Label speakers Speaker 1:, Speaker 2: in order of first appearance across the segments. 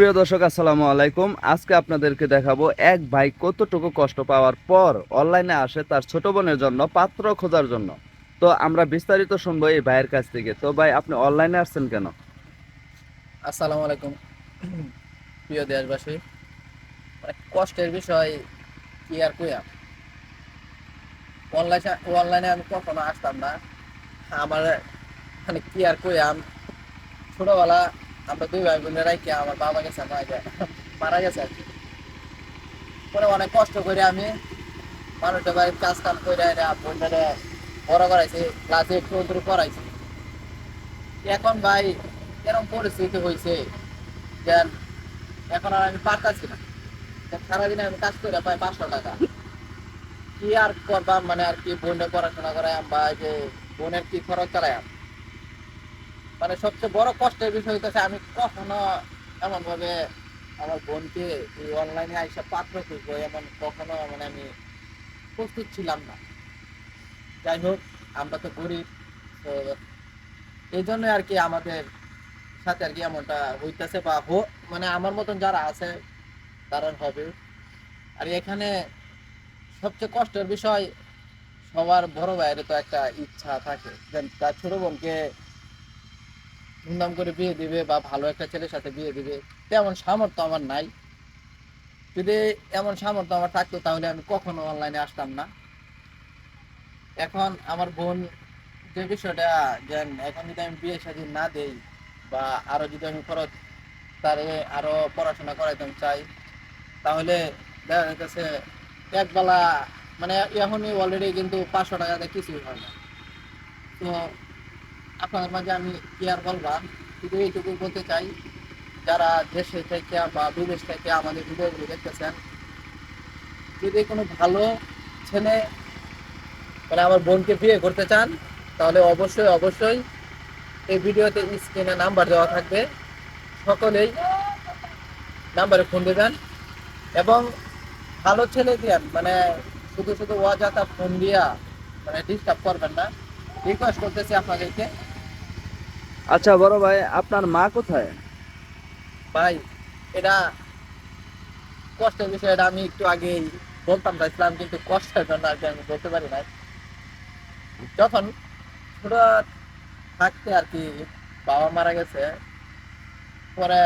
Speaker 1: প্রিয় দর্শক, আসসালামু আলাইকুম। আজকে আপনাদেরকে দেখাবো এক ভাই কতটুকু কষ্ট পাওয়ার পর অনলাইনে আসে তার ছোট বোনের জন্য পাত্র খোঁজার জন্য। তো আমরা বিস্তারিত শুনব এই ভাইয়ের কাছ থেকে। তো ভাই, আপনি অনলাইনে আসছেন কেন?
Speaker 2: আসসালামু আলাইকুম। প্রিয় দেশবাসী মানে কষ্টের বিষয় কি আর কইয়াম অনলাইনে অনলাইনে আমি কখনো আসতাম না। আমার মানে কি আর কইয়াম ছোটবেলা আমরা দুই ভাই বোনের রাইকে আমার বাবা গেছে মারা গেছে আর কি। পরে অনেক কষ্ট করে আমি মানুষের বাড়ির কাজ কাম করে এরা বোনটারে বড় করাইছি ক্লাসে একটু করাইছি এখন ভাই, এরকম পরিস্থিতি হয়েছে যে এখন আর আমি পারতাছি না। সারাদিনে আমি কাজ করে পাই পাঁচশো টাকা। কি আর করবাম মানে আর কি বোনের পড়াশোনা করাইম বা এই যে বোনের কি খরচ চালাইম মানে সবচেয়ে বড় কষ্টের বিষয় হইতেছে আমি কখনো এমন ভাবে আমার বোনকে এই অনলাইনে আইসা পাত্র খুঁজবো এমন কখনো মানে আমি প্রস্তুত ছিলাম না। যাই হোক, আমরা তো গরিব, তো এই জন্য আর কি আমাদের সাথে আর কি এমনটা হইতেছে বা হো মানে আমার মতন যারা আছে, তারা হবে। আর এখানে সবচেয়ে কষ্টের বিষয়, সবার বড় ভাইয়ের তো একটা ইচ্ছা থাকে। তার ছোট বোনকে ধুমধাম করে বিয়ে দিবে বা ভালো একটা ছেলের সাথে বিয়ে দিবে, তেমন সামর্থ্য আমার নাই। যদি এমন সামর্থ্য আমার থাকতো, তাহলে আমি কখনো অনলাইনে আসতাম না। এখন আমার বোন যে বিষয়টা যে এখন যদি আমি বিয়ে শাদী না দেই বা আরও যদি আমি খরচ তারে আরও পড়াশোনা করাইতে চাই, তাহলে দেখা যাইতেছে একবেলা মানে এখনই অলরেডি কিন্তু পাঁচশো টাকাতে কিছুই হয় না। তো আপনাদের মাঝে আমি কি আর বললাম শুধু এইটুকু বলতে চাই, যারা দেশে থেকে বা বিদেশ থেকে আমাদের ভিডিওগুলো দেখতেছেন, যদি কোনো ভালো ছেলে মানে আমার বোনকে বিয়ে করতে চান, তাহলে অবশ্যই অবশ্যই এই ভিডিওতে স্ক্রিনে নাম্বার দেওয়া থাকবে। সকলেই নাম্বারে ফোন দেবেন এবং ভালো ছেলে দেন মানে শুধু শুধু অযথা ফোন দিয়া মানে ডিস্টার্ব করবেন না। রিকোয়েস্ট করতেছি আপনাদেরকে।
Speaker 1: আচ্ছা বড় ভাই, আপনার মা কোথায়?
Speaker 2: ভাই, এটা কষ্টের বিষয়, এটা আমি একটু আগেই বলতাম, চাইছিলাম, কিন্তু কষ্টের জন্য আর কি আমি বলতে পারি না যখন ছোট থাকতে আর কি বাবা মারা গেছে, পরে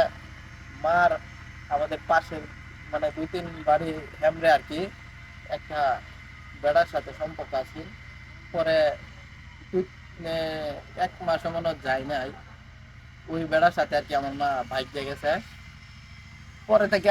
Speaker 2: মার আমাদের পাশে মানে দুই তিন বাড়ি হেমরে আর কি, একটা বেড়ার সাথে সম্পর্ক আছে। পরে দুই এক মাস মনে যায় নাই। ওই বেড়ার সাথে আর কি আমার মা বাইক দিয়ে গেছে। পরে থেকে